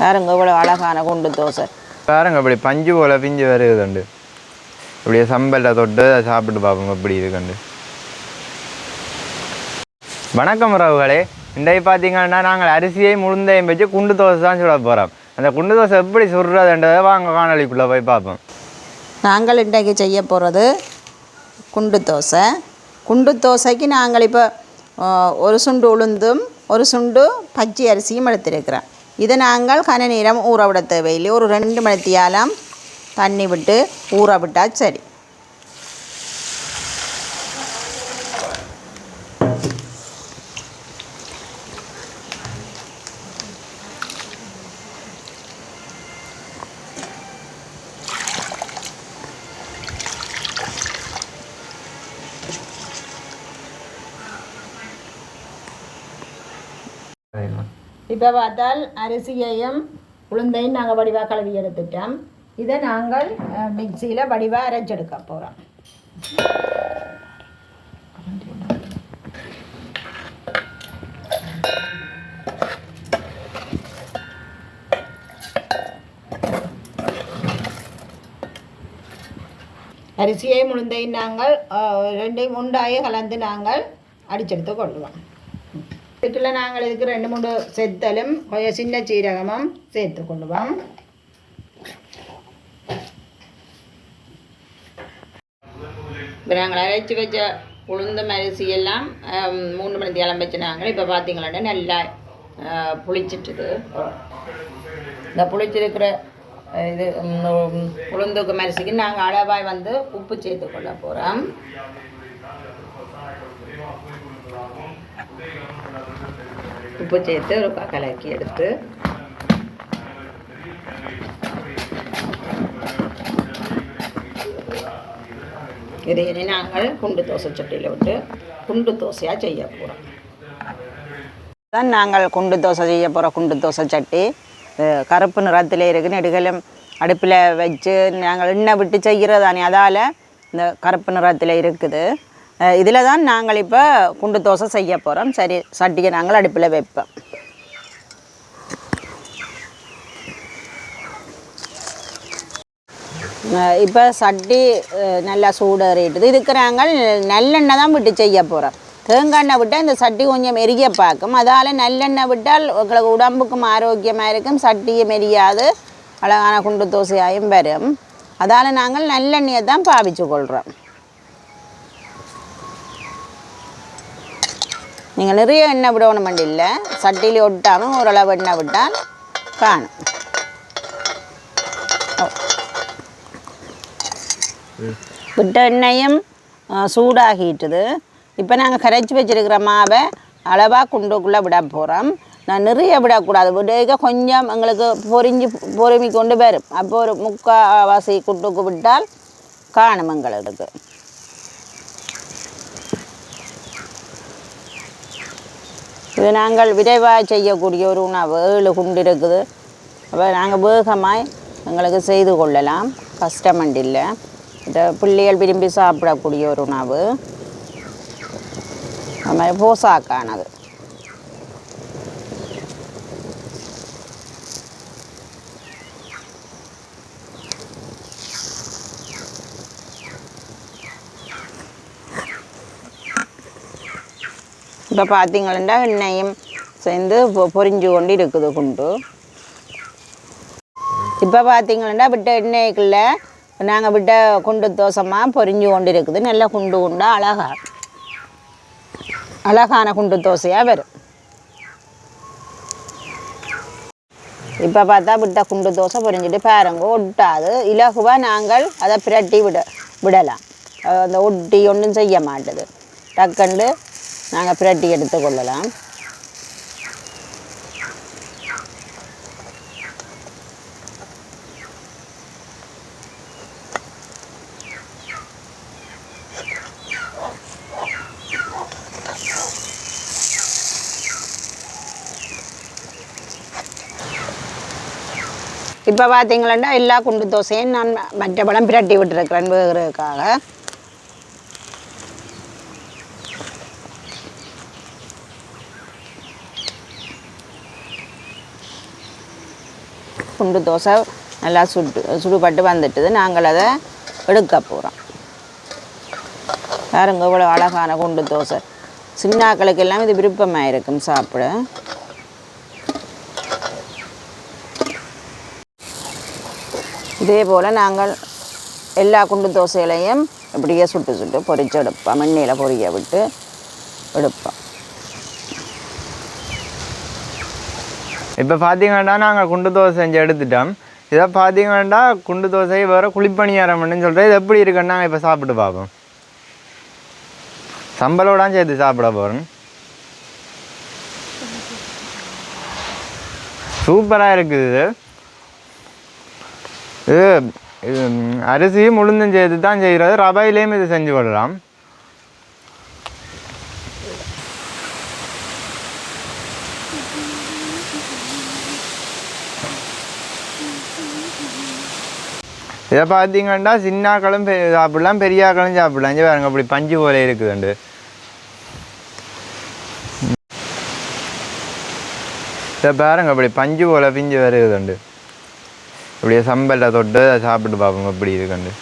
பாருங்க இவ்வளோ அழகான குண்டு தோசை. பாருங்க அப்படி பஞ்சு போல பிஞ்சு வருதுண்டு அப்படியே சம்பல்ல தொட்டு அதை சாப்பிட்டு பார்ப்போம் எப்படி இருக்குண்டு வணக்கம் உறவுகளே. இன்றைக்கு பார்த்தீங்கன்னா நாங்கள் அரிசியை முழுந்தையும் வச்சு குண்டு தோசை தான் சுட போகிறோம் அந்த குண்டு தோசை எப்படி சுடுறதுன்றதை வாங்க காணொலிக்குள்ளே போய் பார்ப்போம். நாங்கள் இன்றைக்கு செய்ய போகிறது குண்டு தோசை. குண்டு தோசைக்கு நாங்கள் இப்போ ஒரு சுண்டு உளுந்தும் ஒரு சுண்டு பச்சை அரிசியும் எடுத்திருக்கிறோம். இதை நாங்கள் கன நேரம் ஊற விட தேவையில்லை. ஒரு ரெண்டு மணித்தியாலம் தண்ணி விட்டு ஊற விட்டால் சரி. இப்போ பார்த்தால் அரிசியையும் உளுந்தையும் நாங்கள் வடிவாக கழுவி எடுத்துட்டோம். இதை நாங்கள் மிக்சியில் வடிவாக அரைச்செடுக்க போகிறோம் அரிசியை உளுந்தையும் நாங்கள் ரெண்டையும் உண்டாயே கலந்து நாங்கள் அடிச்செடுத்து கொள்ளுவோம். இதுக்குள்ள நாங்கள் இதுக்கு ரெண்டு மூணு செத்தலும் கொஞ்சம் சின்ன சீரகமும் சேர்த்து கொள்ளுவோம் இப்போ நாங்கள் அரைச்சி வச்ச உளுந்தம் அரிசி எல்லாம் மூணு மணி தேலம் வச்சு நாங்கள் இப்போ பார்த்தீங்களா நல்லா புளிச்சிட்டுது இந்த புளிச்சிருக்கிற இது ம், உளுந்துக்கு அரிசிக்கு நாங்கள் அளவாய் வந்து உப்பு சேர்த்து கொள்ள போகிறோம் உப்பு சேர்த்து ஒரு கலக்கி எடுத்து. இதை நாங்கள் குண்டு தோசை சட்டியில் விட்டு குண்டு தோசையாக செய்ய போகிறோம் தான் நாங்கள் குண்டு தோசை செய்ய போகிற குண்டு தோசை சட்டி. கருப்பு நிறத்தில் இருக்கு நெடுகலும் அடுப்பில் வச்சு நாங்கள் எண்ணெய் விட்டு செய்கிறதானே அதால் இந்த கருப்பு நிறத்தில் இருக்குது. இதில் தான் நாங்கள் இப்போ குண்டு தோசை செய்ய போகிறோம் சரி சட்டியை நாங்கள் அடுப்பில் வைப்போம். இப்போ சட்டி நல்லா சூடேறிட்டுது. இதுக்கு நாங்கள் நல்லெண்ணெய் தான் விட்டு செய்ய போகிறோம் தேங்காய் விட்டால் இந்த சட்டி கொஞ்சம் மெருகிய பார்க்கும். அதால் நல்லெண்ணெய் விட்டால் உங்களுக்கு உடம்புக்கும் ஆரோக்கியமாக இருக்கும். சட்டியும் மெரியாது. அழகான குண்டு தோசையாயும் வரும். அதால் நாங்கள் நல்லெண்ணெயை தான் பாவிச்சு கொள்கிறோம் நீங்கள் நிறைய எண்ணெய் விடணும் இல்லை. சட்டியில் ஒட்டாமல் ஓரளவு எண்ணெய் விட்டால் காணும். விட்ட எண்ணெயும் சூடாகிட்டுது. இப்போ நாங்கள் கரைச்சி வச்சுருக்கிற மாவை அளவாக குண்டுக்குள்ளே விட போகிறோம் நான் நிறைய விடக்கூடாது. விட கொஞ்சம் எங்களுக்கு பொரிஞ்சு பொறுமி கொண்டு வரும். அப்போ ஒரு முக்கால்வாசி குண்டுக்கு விட்டால் காணும் எங்களுக்கு. இது நாங்கள் விரைவாக செய்யக்கூடிய ஒரு உணவு ஏழு குண்டு இருக்குது. அப்போ நாங்கள் வேகமாய் எங்களுக்கு செய்து கொள்ளலாம். கஷ்டமண்டு இல்லை. இந்த பிள்ளைகள் விரும்பி சாப்பிடக்கூடிய ஒரு உணவு. அது மாதிரி போசாக்கானது. இப்போ பார்த்தீங்கன்னா எண்ணெயும் சேர்ந்து பொரிஞ்சு கொண்டு இருக்குது குண்டு. இப்போ பார்த்தீங்கன்னா விட்ட எண்ணெய்க்குள்ள நாங்கள் விட்ட குண்டு தோசமாக பொரிஞ்சு கொண்டு இருக்குது நல்ல குண்டு குண்டாக அழகா. அழகான குண்டு தோசையாக வரும் இப்போ பார்த்தா விட்ட குண்டு தோசை பொரிஞ்சிட்டு பாருங்க ஒட்டாது. இலகுவாக நாங்கள் அதை பிரட்டி விட விடலாம். அந்த ஒட்டி ஒன்றும் செய்ய மாட்டுது. டக்குண்டு நாங்கள் பிரட்டி எடுத்து கொள்ளலாம். இப்போ பார்த்தீங்களா எல்லா குண்டு தோசையும் நான் மற்ற பழம் பிரட்டி விட்டுருக்கிறேன் வேகிறதுக்காக. குண்டு தோசை நல்லா சுட்டு சுடுபட்டு வந்துட்டுது. நாங்கள் அதை எடுக்க போகிறோம் பாருங்க இவ்வளோ அழகான குண்டு தோசை. சின்னாக்களுக்கு எல்லாம் இது விருப்பமாக இருக்கும் சாப்பிட. இதே போல் நாங்கள் எல்லா குண்டு தோசைகளையும் இப்படியே சுட்டு சுட்டு பொறிச்சு எடுப்போம். எண்ணெயில் பொரிய விட்டு எடுப்போம். இப்போ பார்த்தீங்கன்னா நாங்கள் குண்டு தோசை செஞ்சு எடுத்துட்டோம். இதை பார்த்தீங்கன்னா குண்டு தோசை வேறு குளிப்பணியாரம்னு சொல்கிறேன் இது எப்படி இருக்குன்னு நாங்கள் இப்போ சாப்பிட்டு பார்ப்போம் சம்பளோட சேர்த்து சாப்பிட போகிறோம் சூப்பராக இருக்குது இது. இது அரிசியும் உளுந்தும் சேர்த்து தான் செய்கிறது ரவையிலையும் இது செஞ்சு விடலாம் இதை பார்த்தீங்கன்னா சின்னாக்களும் பெ- சாப்பிடலாம் பெரியாக்களும் சாப்பிடலாம். இங்கே பாருங்க அப்படி பஞ்சு போல இருக்குதுண்டு. இதை பாருங்க அப்படி பஞ்சு போல பிஞ்சு வருகுதுண்டு அப்படியே சம்பலில் தொட்டு சாப்பிட்டு பார்ப்போம் எப்படி இருக்குண்டு